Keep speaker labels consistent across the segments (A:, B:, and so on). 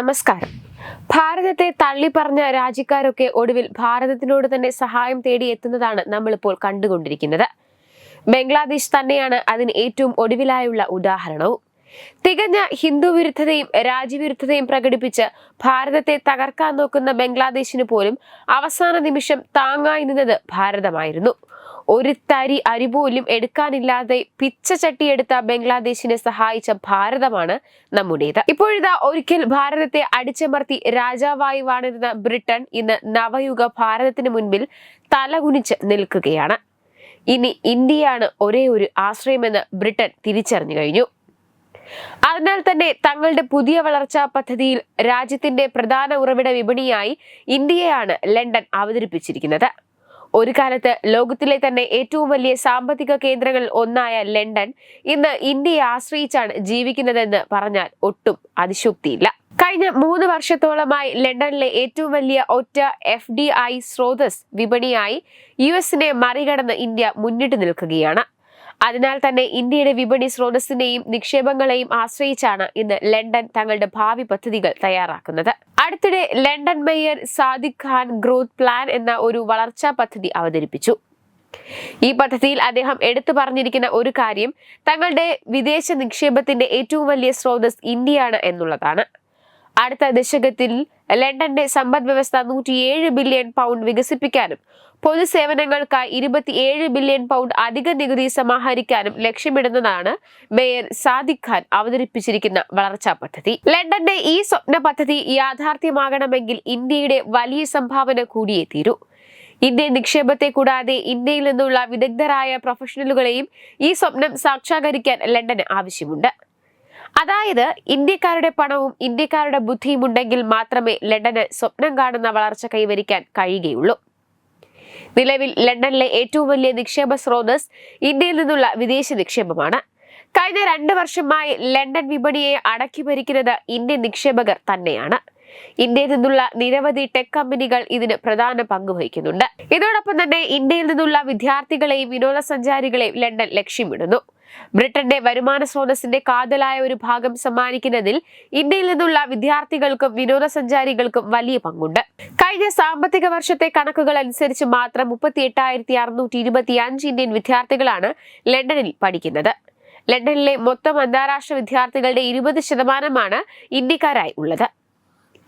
A: നമസ്കാരം. ഭാരതത്തെ തള്ളിപ്പറഞ്ഞ രാജ്യക്കാരൊക്കെ ഒടുവിൽ ഭാരതത്തിനോട് തന്നെ സഹായം തേടി എത്തുന്നതാണ് നമ്മളിപ്പോൾ കണ്ടുകൊണ്ടിരിക്കുന്നത്. ബംഗ്ലാദേശ് തന്നെയാണ് അതിന് ഏറ്റവും ഒടുവിലായുള്ള ഉദാഹരണവും. തികഞ്ഞ ഹിന്ദു വിരുദ്ധതയും രാജ്യവിരുദ്ധതയും പ്രകടിപ്പിച്ച് ഭാരതത്തെ തകർക്കാൻ നോക്കുന്ന ബംഗ്ലാദേശിന് പോലും അവസാന നിമിഷം താങ്ങായി നിന്നത് ഭാരതമായിരുന്നു. ഒരു തരി അരി പോലും എടുക്കാനില്ലാതെ പിച്ച ചട്ടിയെടുത്ത ബംഗ്ലാദേശിനെ സഹായിച്ച ഭാരതമാണ് നമ്മുടേത്. ഇപ്പോഴിതാ ഒരിക്കൽ ഭാരതത്തെ അടിച്ചമർത്തി രാജാവായി വാണിരുന്ന ബ്രിട്ടൻ ഇന്ന് നവയുഗ ഭാരതത്തിന് മുൻപിൽ തലകുനിച്ച് നിൽക്കുകയാണ്. ഇനി ഇന്ത്യയാണ് ഒരേ ഒരു ആശ്രയമെന്ന് ബ്രിട്ടൻ തിരിച്ചറിഞ്ഞു കഴിഞ്ഞു. അതിനാൽ തന്നെ തങ്ങളുടെ പുതിയ വളർച്ചാ പദ്ധതിയിൽ രാജ്യത്തിന്റെ പ്രധാന ഉറവിട വിപണിയായി ഇന്ത്യയാണ് ലണ്ടൻ അവതരിപ്പിച്ചിരിക്കുന്നത്. ഒരു കാലത്ത് ലോകത്തിലെ തന്നെ ഏറ്റവും വലിയ സാമ്പത്തിക കേന്ദ്രങ്ങളിൽ ഒന്നായ ലണ്ടൻ ഇന്ന് ഇന്ത്യയെ ആശ്രയിച്ചാണ് ജീവിക്കുന്നതെന്ന് പറഞ്ഞാൽ ഒട്ടും അതിശോക്തിയില്ല കഴിഞ്ഞ മൂന്ന് വർഷത്തോളമായി ലണ്ടനിലെ ഏറ്റവും വലിയ ഒറ്റ എഫ് ഡി ഐ സ്രോതസ് വിപണിയായി യു എസിനെ മറികടന്ന് ഇന്ത്യ മുന്നിട്ട് നിൽക്കുകയാണ്. അതിനാൽ തന്നെ ഇന്ത്യയുടെ വിപണി സ്രോതസ്സിനെയും നിക്ഷേപങ്ങളെയും ആശ്രയിച്ചാണ് ഇന്ന് ലണ്ടൻ തങ്ങളുടെ ഭാവി പദ്ധതികൾ തയ്യാറാക്കുന്നത്. അടുത്തിടെ London mayor Sadiq Khan growth plan എന്ന ഒരു വളർച്ചാ പദ്ധതി അവതരിപ്പിച്ചു. ഈ പദ്ധതിയിൽ അദ്ദേഹം എടുത്തു പറഞ്ഞിരിക്കുന്ന ഒരു കാര്യം തങ്ങളുടെ വിദേശ നിക്ഷേപത്തിന്റെ ഏറ്റവും വലിയ സ്രോതസ് ഇന്ത്യയാണ് എന്നുള്ളതാണ്. അടുത്ത ദശകത്തിൽ ലണ്ടന്റെ സമ്പദ് വ്യവസ്ഥ നൂറ്റിയേഴ് ബില്യൺ പൗണ്ട് വികസിപ്പിക്കാനും പൊതുസേവനങ്ങൾക്കായി ഇരുപത്തിയേഴ് ബില്യൺ പൗണ്ട് അധിക നികുതി സമാഹരിക്കാനും ലക്ഷ്യമിടുന്നതാണ് മേയർ സാദിഖ് ഖാൻ അവതരിപ്പിച്ചിരിക്കുന്ന വളർച്ചാ പദ്ധതി. ലണ്ടന്റെ ഈ സ്വപ്ന പദ്ധതി യാഥാർത്ഥ്യമാകണമെങ്കിൽ ഇന്ത്യയുടെ വലിയ സംഭാവന കൂടിയേ തീരൂ. ഇന്ത്യൻ നിക്ഷേപത്തെ കൂടാതെ ഇന്ത്യയിൽ നിന്നുള്ള വിദഗ്ധരായ പ്രൊഫഷണലുകളെയും ഈ സ്വപ്നം സാക്ഷാകരിക്കാൻ ലണ്ടന് ആവശ്യമുണ്ട്. അതായത് ഇന്ത്യക്കാരുടെ പണവും ഇന്ത്യക്കാരുടെ ബുദ്ധിയും ഉണ്ടെങ്കിൽ മാത്രമേ ലണ്ടന് സ്വപ്നം കാണുന്ന വളർച്ച കൈവരിക്കാൻ കഴിയുകയുള്ളൂ. നിലവിൽ ലണ്ടനിലെ ഏറ്റവും വലിയ നിക്ഷേപ സ്രോതസ് ഇന്ത്യയിൽ നിന്നുള്ള വിദേശ നിക്ഷേപമാണ്. കഴിഞ്ഞ രണ്ട് വർഷമായി ലണ്ടൻ വിപണിയെ അടക്കി ഭരിക്കുന്നത് ഇന്ത്യൻ നിക്ഷേപകർ തന്നെയാണ്. ഇന്ത്യയിൽ നിന്നുള്ള നിരവധി ടെക് കമ്പനികൾ ഇതിന് പ്രധാന പങ്ക് വഹിക്കുന്നുണ്ട്. ഇതോടൊപ്പം തന്നെ ഇന്ത്യയിൽ നിന്നുള്ള വിദ്യാർത്ഥികളെയും വിനോദസഞ്ചാരികളെയും ലണ്ടൻ ലക്ഷ്യമിടുന്നു. ബ്രിട്ടന്റെ വരുമാന സ്രോതസ്സിന്റെ കാതലായ ഒരു ഭാഗം സമ്മാനിക്കുന്നതിൽ ഇന്ത്യയിൽ നിന്നുള്ള വിദ്യാർത്ഥികൾക്കും വിനോദസഞ്ചാരികൾക്കും വലിയ പങ്കുണ്ട്. കഴിഞ്ഞ സാമ്പത്തിക വർഷത്തെ കണക്കുകൾ അനുസരിച്ച് മാത്രം മുപ്പത്തി എട്ടായിരത്തി അറുന്നൂറ്റി ഇരുപത്തി അഞ്ച് ഇന്ത്യൻ വിദ്യാർത്ഥികളാണ് ലണ്ടനിൽ പഠിക്കുന്നത്. ലണ്ടനിലെ മൊത്തം അന്താരാഷ്ട്ര വിദ്യാർത്ഥികളുടെ ഇരുപത് ശതമാനമാണ് ഇന്ത്യക്കാരായി ഉള്ളത്.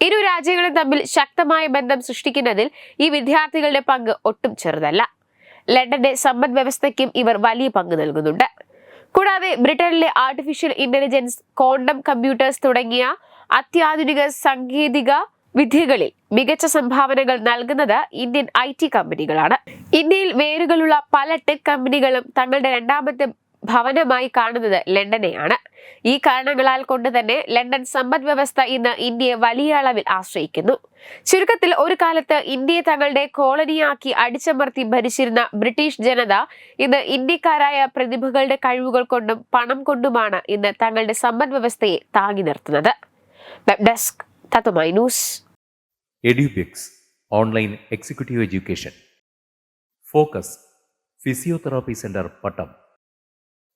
A: ഇരു രാജ്യങ്ങളും തമ്മിൽ ശക്തമായ ബന്ധം സൃഷ്ടിക്കുന്നതിൽ ഈ വിദ്യാർത്ഥികളുടെ പങ്ക് ഒട്ടും ചെറുതല്ല. ലണ്ടന്റെ സമ്പദ് വ്യവസ്ഥയ്ക്കും ഇവർ വലിയ പങ്ക് നൽകുന്നുണ്ട്. കൂടാതെ ബ്രിട്ടനിലെ ആർട്ടിഫിഷ്യൽ ഇന്റലിജൻസ് ക്വാണ്ടം കമ്പ്യൂട്ടേഴ്സ് തുടങ്ങിയ അത്യാധുനിക സാങ്കേതിക വിദ്യകളിൽ മികച്ച സംഭാവനകൾ നൽകുന്നത് ഇന്ത്യൻ ഐ ടി കമ്പനികളാണ്. ഇന്ത്യയിൽ വേരുകളുള്ള പല ടെക് കമ്പനികളും തങ്ങളുടെ രണ്ടാമത്തെ ഭവനമായി കാണുന്നത് ലണ്ടനെയാണ്. ഈ കാരണങ്ങളാൽ കൊണ്ട് തന്നെ ലണ്ടൻ സമ്പദ് വ്യവസ്ഥ ഇന്ന് ഇന്ത്യയെ വലിയ അളവിൽ ആശ്രയിക്കുന്നു. ചുരുക്കത്തിൽ ഒരു കാലത്ത് ഇന്ത്യയെ തങ്ങളുടെ കോളനിയാക്കി അടിച്ചമർത്തി ഭരിച്ചിരുന്ന ബ്രിട്ടീഷ് ജനത ഇന്ന് ഇന്ത്യക്കാരായ പ്രതിഭകളുടെ കഴിവുകൾ കൊണ്ടും പണം കൊണ്ടുമാണ് ഇന്ന് തങ്ങളുടെ സമ്പദ് വ്യവസ്ഥയെ താങ്ങി നിർത്തുന്നത്.
B: Online executive education. Focus physiotherapy centre Pattom.